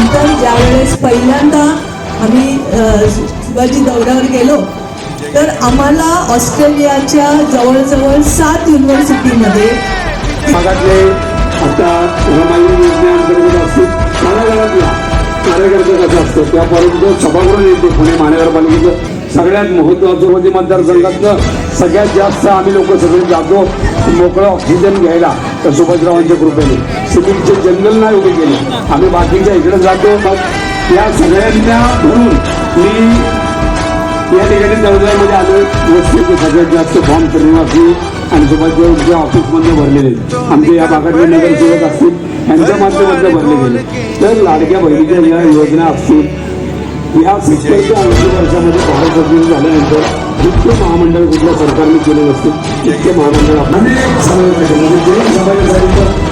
नंतर ज्या वेळेस पहिल्यांदा आम्ही शिवाजी दौऱ्यावर गेलो तर आम्हाला ऑस्ट्रेलियाच्या जवळजवळ सात युनिव्हर्सिटीमध्ये भागातले आता रमाई योजनेअंतर्गत असतील तळागाळातला कार्यकर्ते कसं असतं? त्यापर्यंत सभागृह येते पुणे महानगरपालिकेचं सगळ्यात महत्वाचं म्हणजे मतदारसंघातनं सगळ्यात जास्त आम्ही लोक सगळे जातो. मोकळं ऑक्सिजन घ्यायला. तर सुभाषरावांच्या कृपेने. सिव्हिलचे जंगल नाही उभे केले. आम्ही बाकीच्या इकडे जातो. मग या सगळ्यांना धरून मी या ठिकाणी दौऱ्यामध्ये आलो. वस्तीचे सगळ्यात जास्त फॉर्म श्रीनिवासी आणि सुभाषरावांच्या ऑफिसमध्ये भरलेले. आहेत. आमचे या भागातले नगरसेवक असतील यांच्या माध्यमातून भरले गेले. तर लाडक्या बहिणीच्या ज्या योजना असतील या सत्तरच्या ऐंशी वर्षामध्ये भारत स्वातंत्र्य झाल्यानंतर जितके महामंडळ कुठल्या सरकारने केले नसते तितके महामंडळ अनेक समाजासाठी म्हणजे जैन समाजासाठी